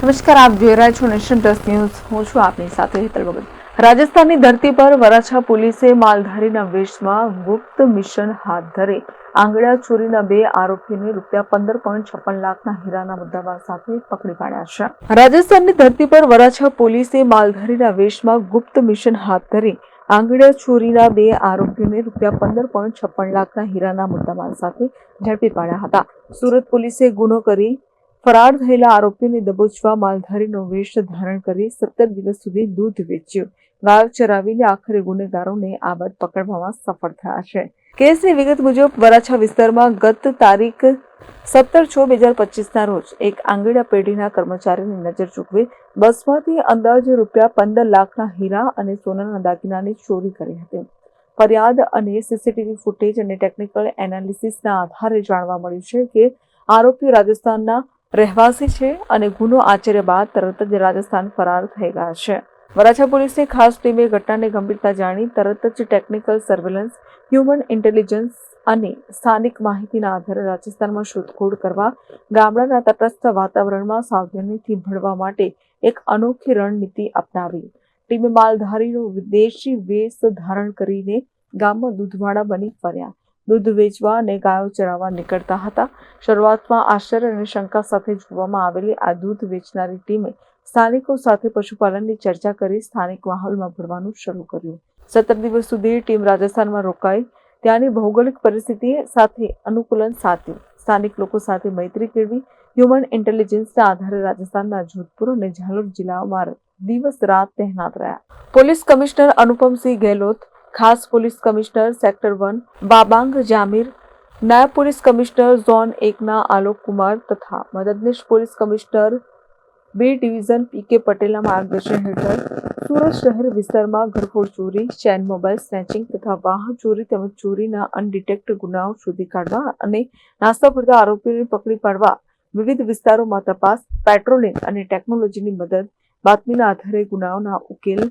નમસ્કાર, આપ જોઈ રહ્યા છો નેશન ટ્રસ્ટ ન્યૂઝ. હું છું આપની સાથે હેતલ ભગત રાજસ્થાનની ધરતી પર વરાછા પોલીસે માલધારીના વેશમાં ગુપ્ત મિશન હાથ ધરે. આંગળા ચોરીના બે આરોપીને રૂપિયા પંદર પોઈન્ટ છપ્પન લાખના હીરાના મુદ્દામાલ સાથે પકડી પાડ્યા છે. રાજસ્થાનની ધરતી પર વરાછા પોલીસે માલધારીના વેશમાં ગુપ્ત મિશન હાથ ધરી. આંગળા ચોરીના બે આરોપીને રૂપિયા પંદર પોઈન્ટ છપ્પન લાખના હીરાના મુદ્દામાલ સાથે ઝડપી પાડ્યા હતા. સુરત પોલીસે ગુનો કરી ફરાર થયેલા આરોપીને દબોચવા માલધારીનો વેશ ધારણ કરી સત્તર દિવસ સુધી દૂધ વેચ્યું. ગાયો ચરાવીને આખરે ગુનેગારોને આ બાદ પકડવામાં સફળ થયા છે. કેસની વિગત મુજબ વરાછા વિસ્તારમાં ગત તારીખ સત્તર છ બે હજાર પચીસના રોજ એક આંગળીયા પેઢીના કર્મચારીની નજર ચૂકવી બસમાંથી અંદાજે રૂપિયા પંદર લાખના હીરા અને સોનાના દાગીનાની ચોરી કરી હતી. ફરિયાદ અને સીસીટીવી ફૂટેજ અને ટેકનિકલ એનાલિસિસના આધારે જાણવા મળ્યું છે કે આરોપીઓ રાજસ્થાનના રહેવાસી છે અને ગુનો આચર્યા બાદ તરત જ રાજસ્થાન ફરાર થઈ ગયા છે. વરાછા પોલીસની ખાસ ટીમે ઘટનાને ગંભીરતા જાણી તરત જ ટેકનિકલ સર્વેલન્સ, હ્યુમન ઇન્ટેલિજન્સ અને સ્થાનિક માહિતીના આધારે રાજસ્થાનમાં શોધખોળ કરવા, ગામડાના તટસ્થ વાતાવરણમાં સાવધાનીથી ભળવા માટે એક અનોખી રણનીતિ અપનાવી. ટીમે માલધારીનો વિદેશી વેશ ધારણ કરીને ગામમાં દૂધવાળા બની ફર્યા. દૂધ વેચવા અને ગાયો ચરાવવા નીકળતા હતા. શરૂઆતમાં આશ્ચર્ય અને શંકા સાથે જોવામાં આવેલી આ દૂધ વેચનારી ટીમે સ્થાનિકો સાથે પશુપાલનની ચર્ચા કરી સ્થાનિક માહોલમાં ભરવાનું શરૂ કર્યું. સત્તર દિવસ સુધી ટીમ રાજસ્થાનમાં રોકાઈ. ત્યાંની ભૌગોલિક પરિસ્થિતિ સાથે અનુકૂલન સાધ્યું. સ્થાનિક લોકો સાથે મૈત્રી કેળવી. હ્યુમન ઇન્ટેલિજન્સના આધારે રાજસ્થાનના જોધપુર અને ઝાલોર જિલ્લાઓમાં દિવસ રાત તહેનાત રહ્યા. પોલીસ કમિશનર અનુપમસિંહ ગેહલોત ખાસ police commissioner sector one, Babang Jamir, નાયબ પોલીસ કમિશનર ઝોન એકના આલોક કુમાર તથા મદદનીશ પોલીસ કમિશનર બે ડિવિઝન પી કે પટેલના માર્ગદર્શન હેઠળ સુરત શહેર વિસ્તારમાં ઘરફોડ ચોરી, ચેન મોબાઈલ સ્નેચિંગ તથા વાહન ચોરી તેમજ ચોરીના અનડિટેક્ટ ગુનાઓ શોધી કાઢવા અને નાસ્તા પડતા આરોપીઓને પકડી પાડવા વિવિધ વિસ્તારોમાં તપાસ, પેટ્રોલિંગ અને ટેકનોલોજીની મદદ બાતમીના આધારે ગુનાઓના ઉકેલ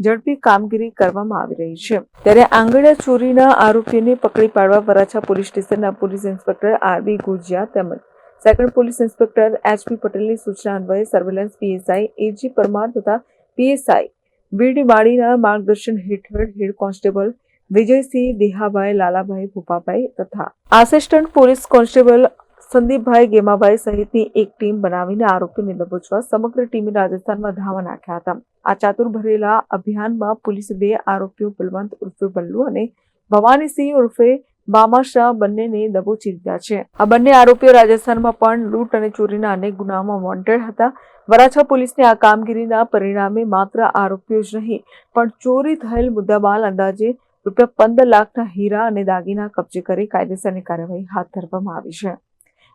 ઝડપી કામગીરી કરવામાં આવી રહી છે. ત્યારે આંગળિયા ચોરીના આરોપીને પકડી પાડવા વરાછા પોલીસ સ્ટેશનના police inspector R B Gujiya તેમજ સેકન્ડ પોલીસ ઇન્સ્પેક્ટર એચપી પટેલની સૂચના અન્વયે સર્વેલન્સ પીએસઆઈ એજી પરમાર તથા પીએસઆઈ બીડી માળીના માર્ગદર્શન હેઠળ હેડ કોન્સ્ટેબલ વિજયસિંહ દેહાભાઈ, લાલાભાઈ ભૂપાભાઈ તથા આસિસ્ટન્ટ પોલીસ કોન્સ્ટેબલ સંદીપભાઈ ગેમાભાઈ સહિતની એક ટીમ બનાવીને આરોપીને દબોચવા સમગ્ર ટીમે રાજસ્થાનમાં ધાવા નાખ્યા હતા. આ ચાતુર ભરેલા અભિયાનમાં પોલીસે બે આરોપીઓ બલવંત ઉર્ફે બલ્લુ અને ભવાનીસિંહ ઉર્ફે બામાશાહ બંનેને દબોચી લીધા છે. આ બંને આરોપીઓ રાજસ્થાનમાં પણ લૂંટ અને ચોરીના અનેક ગુનામાં વોન્ટેડ હતા. વરાછા પોલીસની આ કામગીરીના પરિણામે માત્ર આરોપીઓ જ નહીં, પણ ચોરી થયેલ મુદ્દામાલ અંદાજે રૂપિયા પંદર લાખના હીરા અને દાગીના કબજે કરી કાયદેસરની કાર્યવાહી હાથ ધરવામાં આવી છે.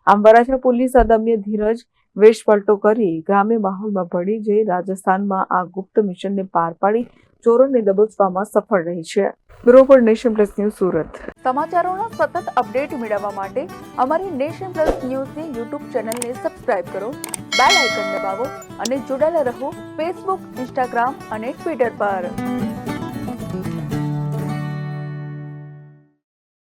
આમ વરાછા પોલીસ અદમ્ય ધીરજ વેશ પલટો કરી ગ્રામ્ય માહોલમાં ભળી જઈ રાજસ્થાનમાં આ ગુપ્ત મિશનને પાર પાડી ચોરોને દબોચવામાં સફળ રહી છે. Bureau nation plus news Surat. સમાચારોના સતત અપડેટ મેળવવા માટે અમારી નેશન પ્લસ ન્યૂઝની યુટ્યુબ ચેનલને સબસ્ક્રાઇબ કરો, બેલ આઇકન દબાવો અને જોડાયેલા રહો ફેસબુક, ઇન્સ્ટાગ્રામ અને ટ્વિટર પર.